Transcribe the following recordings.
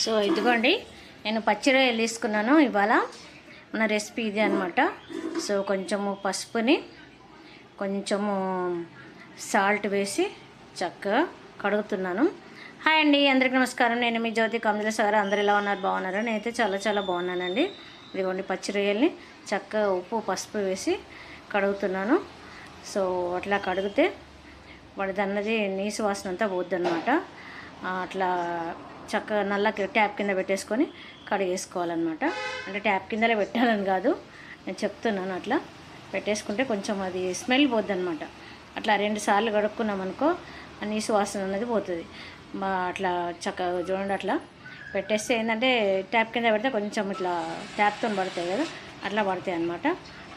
So ఇదిగోండి నేను పచ్చి రొయ్యలు తీసుకున్నాను ఇవాళ. మన రెసిపీ ఇది అనమాట సో కొంచెము పసుపుని కొంచెము సాల్ట్ వేసి చక్కగా కడుగుతున్నాను. హాయ్ అండి అందరికీ నమస్కారం. నేను మీ జ్యోతి కమల సార్ అందరు ఎలా ఉన్నారు? బాగున్నారు? నేనైతే చాలా చాలా బాగున్నానండి. ఇదిగోండి పచ్చిరొయ్యల్ని చక్కగా ఉప్పు పసుపు వేసి కడుగుతున్నాను. సో అట్లా కడిగితే వాడిది అన్నది నీసు వాసన అంతా పోద్దనమాట అట్లా చక్కగా నల్ల ట్యాప్ కింద పెట్టేసుకొని కడిగేసుకోవాలన్నమాట. అంటే ట్యాప్ కిందలే పెట్టాలని కాదు. నేను చెప్తున్నాను అట్లా. పెట్టేసుకుంటే కొంచెం అది స్మెల్ పోద్ది అనమాట అట్లా రెండు సార్లు కడుక్కున్నాం అనుకో ఆ సువాసన అనేది పోతుంది. మా అట్లా చక్కగా చూడండి అట్లా. పెట్టేస్తే ఏంటంటే ట్యాప్ కింద పెడితే కొంచెం ఇట్లా ట్యాప్తో పడతాయి కదా అట్లా పడతాయి అనమాట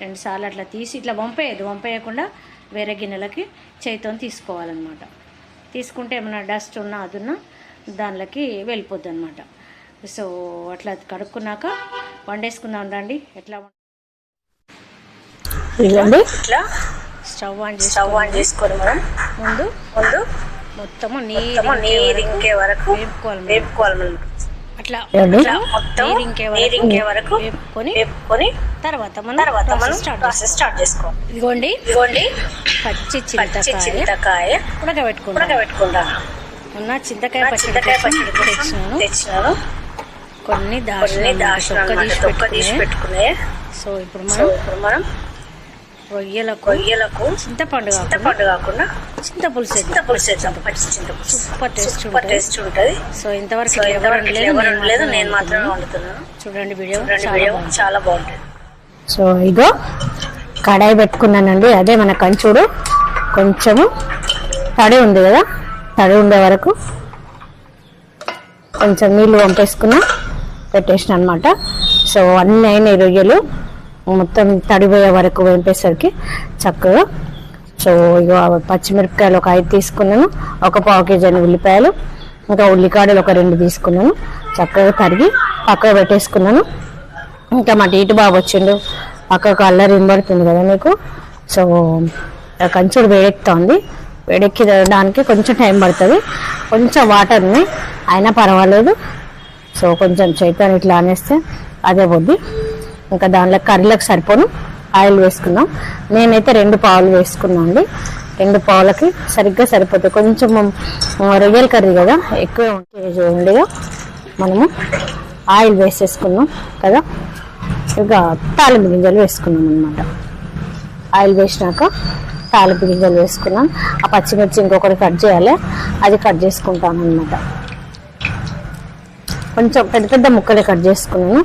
రెండు సార్లు అట్లా తీసి ఇట్లా వంపేయద్దు. వంపేయకుండా వేరే గిన్నెలకి చేతితో తీసుకోవాలన్నమాట. తీసుకుంటే ఏమైనా డస్ట్ ఉన్నా అది ఉన్నా దానిలోకి వెళ్ళిపోద్ది అనమాట సో అట్లా కడుక్కున్నాక వండేసుకుందాం రండి. ఎట్లా ఇట్లా స్టవ్ ఆన్ స్టవ్ ఆన్ చేసుకొని మనం ముందు ముందు మొత్తము నీరు నీరు ఇంకే వరకు వేపుకోవాలి. వేపుకోవాలి అట్లా మొత్తం నీరు ఇంకే వరకు వేపుకొని వేపుకొని తర్వాత మనం తర్వాత మనం ప్రాసెస్ స్టార్ట్ చేసుకోవాలి. ఇదిగోండి. ఇదిగోండి. పచ్చి చింతకాయ ఉడకబెట్టుకుంటాం ఉడకబెట్టుకుంటాను ఉన్న చింతకాయ పచ్చడి తెచ్చినాను. కొన్ని దాచిన తీసి పెట్టుకునే. సో ఇప్పుడు మనం మనం రొయ్యలకు కొయ్యలకు చింతపండు చింతపండు కాకుండా చింతపులుసు. చింతపులుసు చింతపులుసు. సూపర్ టేస్ట్ సూపర్ టేస్ట్ ఉంటుంది. సో ఇంతవరకు ఎవరు లేదు నేను మాత్రమే వండుతున్నాను. చూడండి వీడియో వీడియో. చాలా బాగుంటుంది సో ఇగో కడాయి పెట్టుకున్నానండి. అదే మన కంచుడు. కొంచెము తడి ఉంది కదా? తడి ఉండే వరకు కొంచెం నీళ్ళు పంపేసుకున్నా పెట్టేసిన అనమాట సో అన్నీ అయినాయి రొయ్యలు. మొత్తం తడిపోయే వరకు వేపేసరికి చక్కగా. సో ఇగో పచ్చిమిరపకాయలు ఒక ఐదు తీసుకున్నాను. ఒక పావు కేజీ అని ఉల్లిపాయలు. ఇంకా ఉల్లికాడలు ఒక రెండు తీసుకున్నాను. చక్కగా తరిగి పక్కకు పెట్టేసుకున్నాను. ఇంకా మా టీటు బాబు వచ్చిండు. పక్కకు అల్లరి వినబడుతుంది కదా మీకు? సో కంచుడు వేడెక్కుతోంది. వేడెక్కడానికి కొంచెం టైం పడుతుంది. కొంచెం వాటర్ ఉన్నాయి అయినా పర్వాలేదు. సో కొంచెం చేతాన్ని ఇట్లా అనేస్తే అదే పోద్ది ఇంకా దానిలో కర్రీలకు సరిపోను. ఆయిల్ వేసుకుందాం. నేనైతే రెండు పావులు వేసుకున్నాను అండి రెండు పావులకి సరిగ్గా సరిపోతుంది కొంచెం రొయ్యల కర్రీ కదా. ఎక్కువ ఉండేగా. మనము ఆయిల్ వేసేసుకున్నాం కదా. ఇక తాలింపు గింజలు వేసుకున్నాం అనమాట ఆయిల్ వేసినాక తాలింపు గింజలు వేసుకున్నాం. ఆ పచ్చిమిర్చి ఇంకొకటి కట్ చేయాలి. అది కట్ చేసుకుంటాను అనమాట కొంచెం పెద్ద పెద్ద ముక్కలే కట్ చేసుకున్నాను.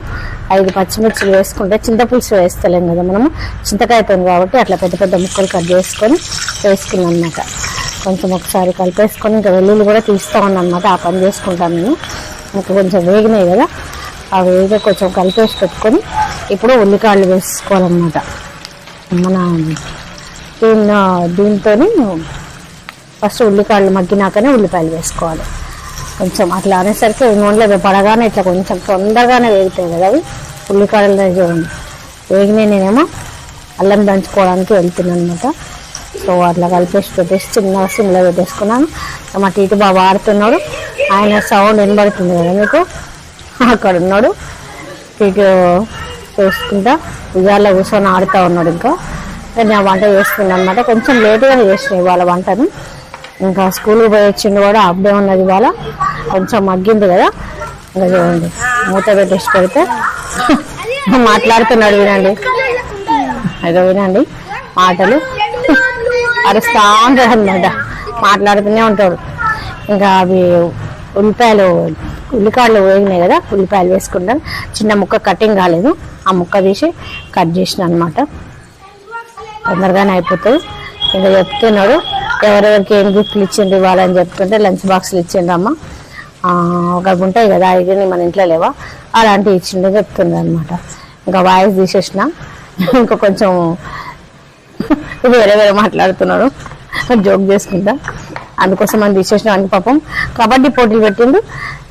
ఐదు పచ్చిమిర్చిలు వేసుకుంటే చింతపులుసు వేస్తలేం కదా మనము. చింతకాయతో కాబట్టి అట్లా పెద్ద పెద్ద ముక్కలు కట్ చేసుకొని వేసుకున్నాను అనమాట కొంచెం ఒకసారి కలిపేసుకొని ఇంకా వెల్లుల్లి కూడా తీస్తూ ఉన్నాను అనమాట ఆ పని చేసుకుంటాను నేను. ఇంకా కొంచెం వేగినాయి కదా. ఆ వేగ కొంచెం కలిపేసి పెట్టుకొని ఇప్పుడు ఉల్లికాయలు వేసుకోవాలన్నమాట. మన దీన్ని దీంతో ఫస్ట్ ఉల్లికాయలు మగ్గినాకనే ఉల్లిపాయలు వేసుకోవాలి. కొంచెం అట్లా అనేసరికి నూనెలో పడగానే ఇట్లా కొంచెం తొందరగానే వేగుతాయి కదా అవి. ఉల్లికాయలు చూడండి వేగినాయి నేనేమో అల్లం దంచుకోవడానికి వెళ్తున్నాను అనమాట సో అట్లా కలిపేసి పెట్టేసి చిన్న సిమ్లో పెట్టేసుకున్నాను. మా టీటీ బాబు ఆడుతున్నాడు ఆయన సౌండ్ వినబడుతుంది కదా మీకు? అక్కడ ఉన్నాడు. టీటీ చేసుకుంటా. ఉయ్యాల కూర్చొని ఆడుతూ ఉన్నాడు ఇంకా. నేను వంట చేస్తున్నాను అనమాట కొంచెం లేటుగా చేసిన ఇవాళ వంటను. ఇంకా స్కూల్కి పోయి వచ్చిండు కూడా అప్డే డే ఉన్నది ఇవాళ. కొంచెం మగ్గింది కదా. ఇంకా చూడండి. మూత పెట్టేసి పెడితే మాట్లాడుతున్నాడు వినండి. ఏదో వినండి. మాటలు అరుస్తూ ఉంటాడు అనమాట మాట్లాడుతూనే ఉంటాడు. ఇంకా అవి ఉల్లిపాయలు ఉల్లికాయలు వేగినాయి కదా. ఉల్లిపాయలు వేసుకుంటాను. చిన్న ముక్క కటింగ్ కాలేదు. ఆ ముక్క తీసి కట్ చేసిన అనమాట తొందరగానే అయిపోతుంది. ఇంకా చెప్తున్నాడు ఎవరెవరికి ఏం గిఫ్ట్లు ఇచ్చిండ్రు ఇవ్వాలని చెప్తుంటే లంచ్ బాక్స్లు ఇచ్చిండ్రు అమ్మ. ఆ, ఒకటి ఉంటాయి కదా ఇవన్నీ మన ఇంట్లో లేవా? అలాంటివి ఇచ్చిండు చెప్తుంది అనమాట ఇంకా వాయిస్ తీసేసిన. ఇంకా కొంచెం వేరే వేరే మాట్లాడుతున్నాడు. జోక్ చేసుకుంటా. అందుకోసం మనం తీసేసిన వానికి పాపం. కబడ్డీ పోటీలు పెట్టిండు.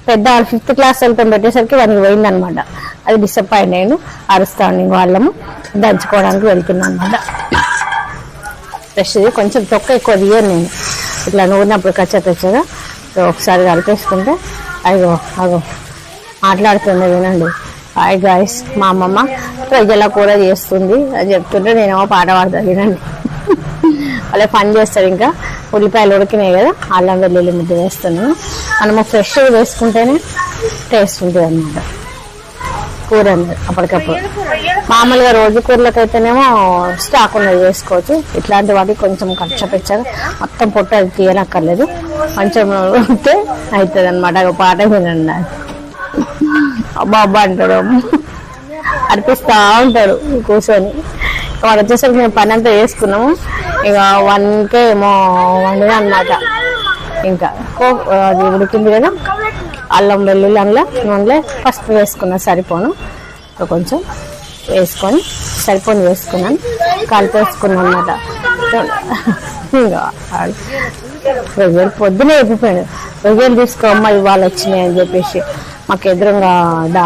పెద్ద ఫిఫ్త్ క్లాస్ వెళ్తాం పెట్టేసరికి వానికి పోయిందనమాట అది డిసప్పాయింట్ అయ్యిండు. అరుస్తాను వాళ్ళము. దంచుకోవడానికి వెళ్తున్నాను అనమాట ఫ్రెష్ది కొంచెం తొక్క ఎక్కువ తీయను నేను. ఇట్లా నూరినప్పుడు కచ్చా తెచ్చగా ఒకసారి కలిపేసుకుంటే అయ్యో అగో మాట్లాడుతుంది వినండి. హాయ్ గాయస్ మా అమ్మమ్మ ప్రజల కూర చేస్తుంది అని చెప్తుంటే నేనేమో పాట పాడతాను వినండి. అలా పని చేస్తారు ఇంకా. ఉల్లిపాయలు ఉడికినాయి కదా అల్లం వెల్లుల్లి ముద్ద వేస్తున్నాను మనము ఫ్రెష్గా వేసుకుంటేనే టేస్ట్ ఉంటుంది అన్నమాట. కూర అన్నది అప్పటికప్పుడు. మామూలుగా రోజు కూరలకైతేనేమో స్టాక్ ఉన్నది వేసుకోవచ్చు. ఇట్లాంటి వాటికి కొంచెం ఖర్చు పెంచాక మొత్తం పొట్ట అది తీయనక్కర్లేదు. కొంచెం ఉంటే అవుతుంది అనమాట పాట వినండి అబ్బా అబ్బా అంటాడు అర్పిస్తా ఉంటాడు కూర్చొని. వాడు వచ్చేసరికి మేము పని అంతా చేసుకున్నాము. ఇక వన్కే ఏమో వండినా అనమాట ఇంకా కో- అది ఉడికింది కదా. అల్లం వెల్లుల్లి అందులో నూనెలో ఫస్ట్ వేసుకున్నా సరిపోను. కొంచెం వేసుకొని సరిపోని వేసుకున్నాను. కలిపేసుకున్నాను అనమాట రొయ్యలు ప్రజలు పొద్దునే చెప్పిపోయాడు ప్రజలు తీసుకో అమ్మ ఇవాళ వచ్చినాయి అని చెప్పేసి. మాకు ఎదురుగా డా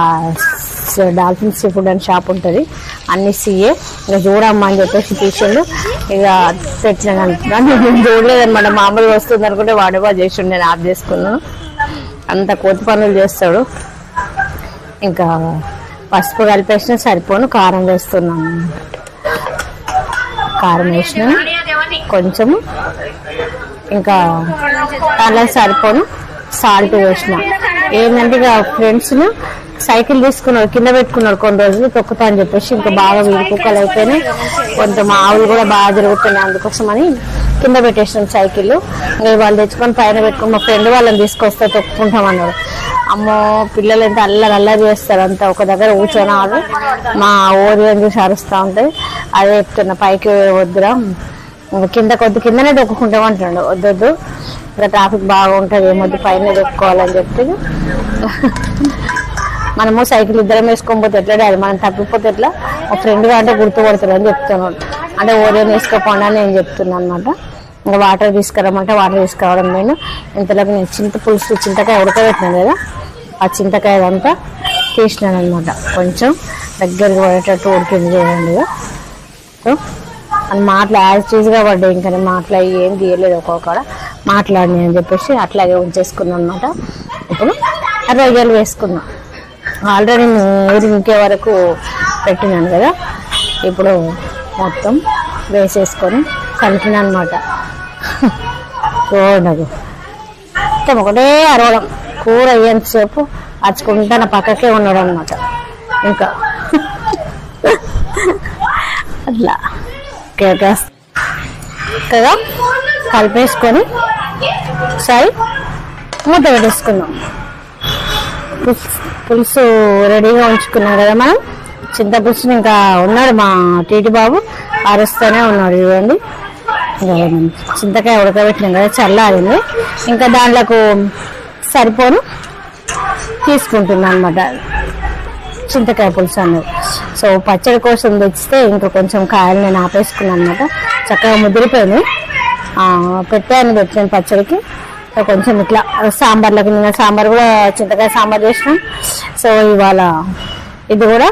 డాల్ఫిన్ సీ ఫుడ్ అని షాప్ ఉంటుంది. అన్ని సీయే. ఇంకా చూడమ్మా అని చెప్పేసి తీసిండు. ఇక పెట్టినాను నేను చూడలేదన్నమాట. మామూలుగా వస్తుంది అనుకుంటే వాడేవా చేసిండు నేను ఆఫ్ చేసుకున్నాను. అంత కోతి పనులు చేస్తాడు. ఇంకా పసుపు కలిపేసిన సరిపోను కారం వేస్తున్నాను కారం వేసిన కొంచెం ఇంకా అలా సరిపోను సాల్ట్ వేసిన. ఏంటంటే ఇక ఫ్రెండ్స్ సైకిల్ తీసుకున్నాడు కింద పెట్టుకున్నాడు కొన్ని రోజులు తొక్కుతా అని చెప్పేసి ఇంకా బాగా వీడి అయిపోయినాయి. కొంత మా ఆవులు కూడా బాగా తిరుగుతున్నాయి అందుకోసమని కింద పెట్టేసినాం సైకిల్. వాళ్ళు తెచ్చుకొని పైన పెట్టుకుని మా ఫ్రెండ్ వాళ్ళని తీసుకొస్తే తొక్కుకుంటాం అన్నారు అమ్మో పిల్లలు ఎంత అల్లరి అల్లరి చేస్తారు. అంతా ఒక దగ్గర కూర్చొని ఆడు. మా ఓరియన్ చూసి అరుస్తూ ఉంటాయి అదే చెప్తున్నా పైకి వద్దురా. కింద కొద్ది కిందనే దొక్కుకుంటాం అంటున్నాడు. వద్దొద్దు ఇంకా ట్రాఫిక్ బాగా ఉంటుంది ఏమొద్దు పైన దొక్కుకోవాలని చెప్పి. మనము సైకిల్ ఇద్దరం వేసుకొని పోతే ఎట్లా? డాడీ మనం తప్పిపోతే ఎట్లా? మా ఫ్రెండ్గా అంటే గుర్తుపడతాడు అని చెప్తున్నాడు. అంటే ఓరియన్ వేసుకోకుండా నేను చెప్తున్నాను అనమాట ఇంకా వాటర్ తీసుకురమ్మంటే వాటర్ తీసుకురావడం నేను. ఇంతలోకి నేను చింత పులుసు చింతకాయ ఉడకబెట్టినాను కదా? ఆ చింతకాయ అంతా తీసినాను అనమాట కొంచెం దగ్గరికి పడేటట్టు ఉడికింది చూడండి సో అని మాటలు యాజ్ చీజ్గా పడ్డాయి. ఇంకా మాటలు అవి ఏం తీయలేదు ఒక్కొక్కడ. మాట్లాడినాయి అని చెప్పేసి అట్లాగే ఉంచేసుకున్నాను అనమాట ఇప్పుడు రొయ్యలు వేసుకున్నాను ఆల్రెడీ నీరు ఇంకే వరకు పెట్టినాను కదా. ఇప్పుడు మొత్తం వేసేసుకొని కలిపినా అనమాట చూడదు మొత్తం ఒకటే అరవడం. కూర అయ్యేంతసేపు అరుచుకుంటా నా పక్కకే ఉన్నాడు అనమాట ఇంకా. అట్లా. కేకేస్ కదా? కలిపేసుకొని సరే మూత పెట్టేసుకుందాం. పులుసు- రెడీగా ఉంచుకున్నాం కదా మనం? చింతపులుసుని ఇంకా ఉన్నాడు మా టీటీ బాబు. అరుస్తూనే ఉన్నాడు చూడండి. చింతకాయ ఉడకబెట్టినాం కదా చల్లారింది. ఇంకా దాంట్లోకి సరిపోను తీసుకుంటున్నాను అనమాట చింతకాయ పులుసు అన్నది. సో పచ్చడి కోసం తెచ్చితే ఇంకా కొంచెం కాయలు నేను ఆపేసుకున్నాను అనమాట చక్కగా ముదిరిపోయింది పెట్టాను పెట్టాను పచ్చడికి. కొంచెం ఇట్లా సాంబార్లోకి నిన్న సాంబార్ కూడా చింతకాయ సాంబార్ చేసినాం. సో ఇవాళ ఇది కూడా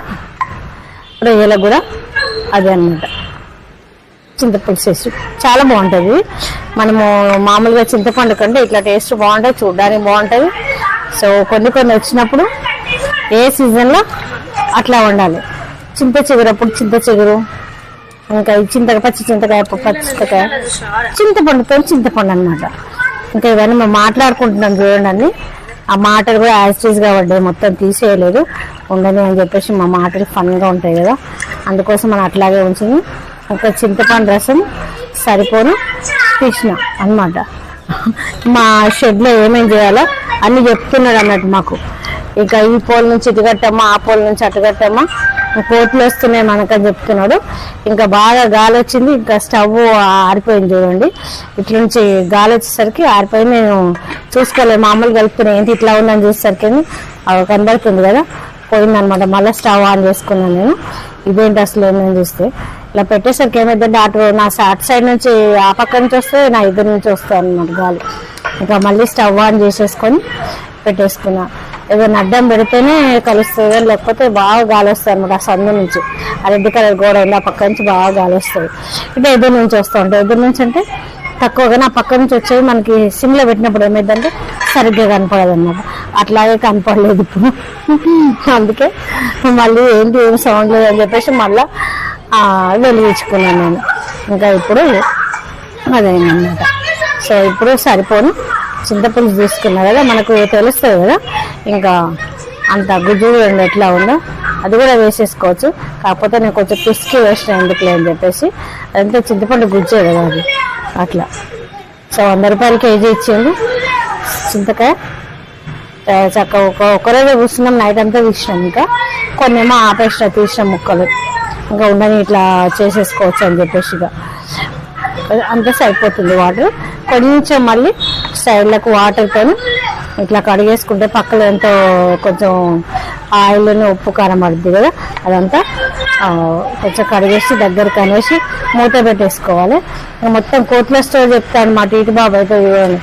రొయ్యలకు కూడా అదే అన్నమాట. చింతపులుసు వేసి చాలా బాగుంటుంది. మనము మామూలుగా చింతపండు కంటే ఇట్లా టేస్ట్ బాగుంటుంది చూడడానికి బాగుంటుంది. సో కొన్ని కొన్ని వచ్చినప్పుడు ఏ సీజన్లో అట్లా ఉండాలి చింత చిగురు అప్పుడు చింత చిగురు. ఇంకా చింతకాయ పచ్చి చింతకాయ పచ్చి చింతకాయ. చింతపండుతో చింతపండు అనమాట ఇంకా ఇవన్నీ మేము మాట్లాడుకుంటున్నాం చూడండి అన్ని. ఆ మాటలు కూడా యాజ్టీస్ కాబట్టి పడ్డాయి మొత్తం తీసేయలేదు. ఉండని అని చెప్పేసి మా మాటలు ఫన్గా ఉంటాయి కదా. అందుకోసం మనం అట్లాగే ఉంచింది ఒక చింతపండు రసం సరిపోను కృష్ణ అన్నమాట. మా షెడ్లో ఏమేం చేయాలో అన్నీ చెప్తున్నాడు అన్నట్టు మాకు. ఇక ఈ పోల్ నుంచి ఇటు కట్టమ్మా ఆ పోల్ నుంచి అటు కట్టమ్మా కోట్లు వస్తున్నాయి మనకని చెప్తున్నాడు. ఇంకా బాగా గాలి వచ్చింది ఇంకా స్టవ్ ఆరిపోయింది చూడండి. ఇట్ల నుంచి గాలి వచ్చేసరికి ఆరిపోయి నేను చూసుకోలేదు. మామూలు కలుపుతున్నాయి ఏంటి ఇట్లా ఉందని చూసేసరికి అవి కనబడుతుంది కదా. పోయిందనమాట మళ్ళీ స్టవ్ ఆన్ చేసుకున్నాను నేను. ఇదేంటి అసలు ఏంటని చూస్తే. ఇలా పెట్టేసరికి ఏమైందంటే అటు నా అటు సైడ్ నుంచి ఆ పక్క నుంచి వస్తే నా ఇద్దరు నుంచి వస్తాయి అనమాట గాలి. ఇంకా మళ్ళీ స్టవ్ ఆన్ చేసేసుకొని పెట్టేసుకున్నాను ఏదైనా అడ్డం పెడితేనే కలుస్తుంది లేకపోతే బాగా గాలి వస్తుంది అనమాట ఆ సందు నుంచి. ఆ రెడ్ కలర్ గోడ ఉంది ఆ పక్క నుంచి బాగా గాలి వస్తుంది. ఇటు ఎదురు నుంచి వస్తూ ఉంటాయి. ఎదురు నుంచి అంటే తక్కువగా నా పక్క నుంచి వచ్చేవి మనకి సిమ్లో పెట్టినప్పుడు ఏమైందంటే సరిగ్గా కనపడదు అనమాట అట్లాగే కనపడలేదు ఇప్పుడు. అందుకే మళ్ళీ ఏంటి ఏం సౌండ్ లేదు అని చెప్పేసి మళ్ళీ వెలిగించుకున్నాను నేను. ఇంకా ఇప్పుడు అదేనమాట సో ఇప్పుడు సరిపోను. చింతపులుసు తీసుకున్నా కదా మనకు తెలుస్తుంది కదా. ఇంకా అంత గుజ్జు చూడండి ఎట్లా ఉందో. అది కూడా వేసేసుకోవచ్చు. కాకపోతే నేను కొంచెం పిసికి వేసిన ఎందుకులే అని చెప్పేసి. అదంతా చింతపండు గుజ్జే కదా అది. అట్లా. సో వంద రూపాయలు కేజీ ఇచ్చింది చింతకాయ. చక్క చక్కగా ఒక ఒకరోజే కూర్చున్నాం నైట్ అంతా తీసినాం ఇంకా. కొన్ని ఏమో ఆపేసిన తీసిన ముక్కలు. ఇంకా ఉండని ఇట్లా చేసేసుకోవచ్చు అని చెప్పేసి ఇక. అంతా సరిపోతుంది వాటర్. కొంచెం మళ్ళీ సైడ్లకు వాటర్తో ఇట్లా కడిగేసుకుంటే పక్కన ఎంతో కొంచెం ఆయిల్ ఉప్పు కారం పడుతుంది కదా అదంతా కొంచెం కడిగేసి దగ్గరికి అనేసి మూత పెట్టేసుకోవాలి. మొత్తం కోట్ల స్టోర్ చెప్తాను అనమాట ఇటు బాబు అయితే చూడండి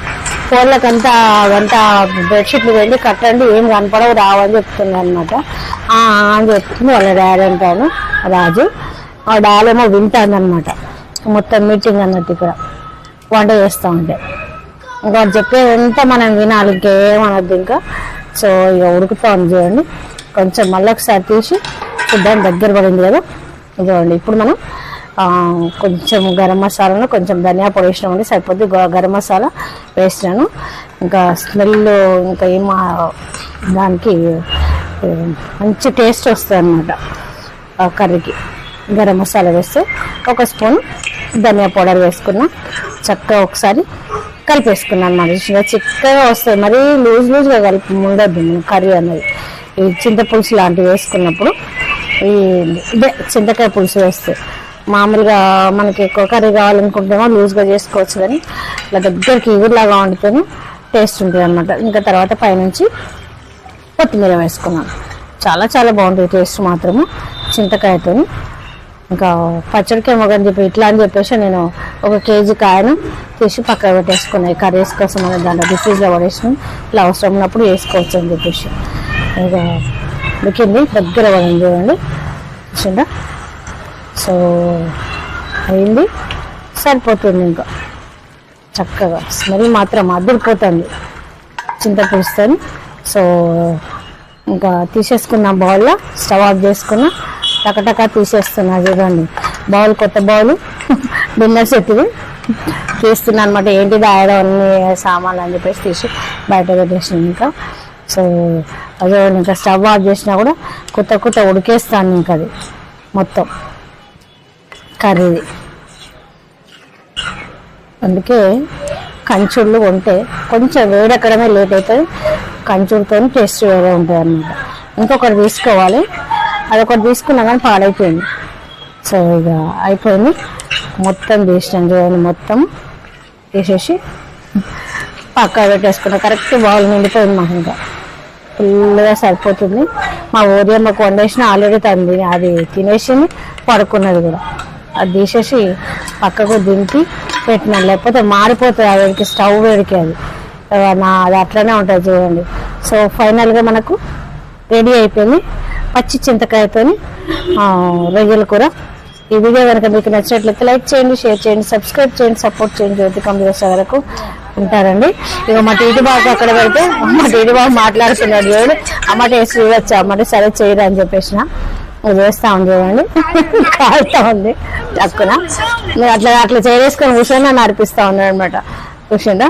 కోళ్ళకంతా అదంతా బెడ్షీట్లు వెళ్ళి కట్టండి ఏం కనపడవు రావని చెప్తున్నాను అనమాట అని చెప్తుంది వాళ్ళ డాడీ అంటాను రాజు. ఆ డాలేమో వింటాను అనమాట మొత్తం మీటింగ్ అన్నట్టు ఇక్కడ. వంట చేస్తూ ఉంటే. వాడు చెప్పేదంతా మనం వినాలి ఇంకేమనద్దు ఇంకా. సో ఇక ఉడుకుతా ఉంది చూడండి కొంచెం మళ్ళీ ఒకసారి తీసి చూద్దాం దగ్గర పడింది కదా. ఇదిగోండి ఇప్పుడు మనం కొంచెం గరం మసాలాను కొంచెం ధనియా పొడి వేసినామండి సరిపోద్ది. గరం మసాలా వేసినాను. ఇంకా స్మెల్ ఇంకా ఏం దానికి మంచి టేస్ట్ వస్తుంది అనమాట కర్రీకి. గరం మసాలా వేస్తే ఒక స్పూన్ ధనియా పౌడర్ వేసుకున్నా. చక్కగా ఒకసారి కలిపేసుకున్నాను అనమాట చిన్న చిక్కగా వస్తుంది. మరీ లూజ్ లూజ్గా కలిపి ఉండద్దు కర్రీ అనేది. ఈ చింతపులుసు లాంటివి వేసుకున్నప్పుడు ఈ ఇదే చింతకాయ పులుసు వేస్తే మామూలుగా మనకి ఎక్కువ కర్రీ కావాలనుకుంటేమో లూజ్గా చేసుకోవచ్చు కానీ ఇలా దగ్గరికి ఇగురులాగా వండితేనే టేస్ట్ ఉంటుంది అనమాట ఇంకా తర్వాత పైనుంచి కొత్తిమీర వేసుకున్నాను. చాలా చాలా బాగుంటుంది టేస్ట్ మాత్రము చింతకాయతో ఇంకా పచ్చడికి మొగని చెప్పి ఇట్లా అని చెప్పేసి నేను ఒక కేజీ కాయను తీసి పక్కన పెట్టేసుకున్నాను కర్రీస్ కోసం అనేది దాంట్లో డిఫ్రీజ్లో పడేసుకుని ఇట్లా అవసరం ఉన్నప్పుడు వేసుకోవచ్చు అని చెప్పేసి. ఇంకా ఉడికింది. దగ్గర పడింది చూడండి. చూసిందా సో అయింది. సరిపోతుంది ఇంకా. చక్కగా. స్మెల్ మాత్రం అదిరిపోతుంది. చింతపులుస్తుంది సో ఇంకా తీసేసుకున్న బౌల్లో స్టవ్ ఆఫ్ చేసుకున్న. టకటకా తీసేస్తున్నా చూడండి. బౌల్ కొత్త బౌల్. డిన్నర్ సెట్ది తీస్తున్నా అనమాట ఏంటి దాయడం అన్ని సామాన్లు అని చెప్పేసి తీసి బయట పెట్టేసిన ఇంకా. సో అదే ఇంకా స్టవ్ ఆఫ్ చేసినా కూడా కొత్త కొత్త ఉడికేస్తాను ఇంకా అది. మొత్తం. కర్రీది అందుకే కంచుళ్ళు ఉంటే కొంచెం వేడెక్కడమే లేట్ అవుతుంది. కంచుడితో టేస్ట్ వేరే ఉంటుంది అనమాట ఇంకొకటి తీసుకోవాలి. అదొకటి తీసుకున్నా కానీ పాడైపోయింది. సో ఇక అయిపోయింది. మొత్తం తీసినాం చూడండి మొత్తం తీసేసి పక్క పెట్టేసుకున్నా. కరెక్ట్ బౌల్ నిండిపోయింది మాకు ఇంకా. ఫుల్గా సరిపోతుంది. మా ఊరియమ్మకు వండేసిన ఆల్రెడీ తంది. అది తినేసింది పడుకున్నది కూడా. అది తీసేసి పక్కకు దింపి పెట్టినాను లేకపోతే మారిపోతుంది ఆ వేడికి స్టవ్ వేడికి అది. నా అది అట్లనే ఉంటుంది చూడండి. సో ఫైనల్గా మనకు రెడీ అయిపోయింది. పచ్చి చింతకాయతోని రొయ్యల కూర. ఈ వీడియో కనుక మీకు నచ్చినట్లయితే లైక్ చేయండి షేర్ చేయండి సబ్స్క్రైబ్ చేయండి సపోర్ట్ చేయండి జ్యోతి కంప్యూటర్స్ వరకు ఉంటారండి. ఇక మా టీటీ బాబు అక్కడ పెడితే మా టీటీ బాబు మాట్లాడుతున్నాడు చూడండి అమ్మ టేస్ట్ చూడొచ్చు? అమ్మంటే సరే చేయరా అని చెప్పేసిన. చేస్తా ఉంది చూడండి. కాలుతా ఉంది. తక్కువ అట్లా అట్లా చేరేసుకొని కూర్చొని నన్ను నడిపిస్తా ఉన్నాడు అనమాట కూర్చుండా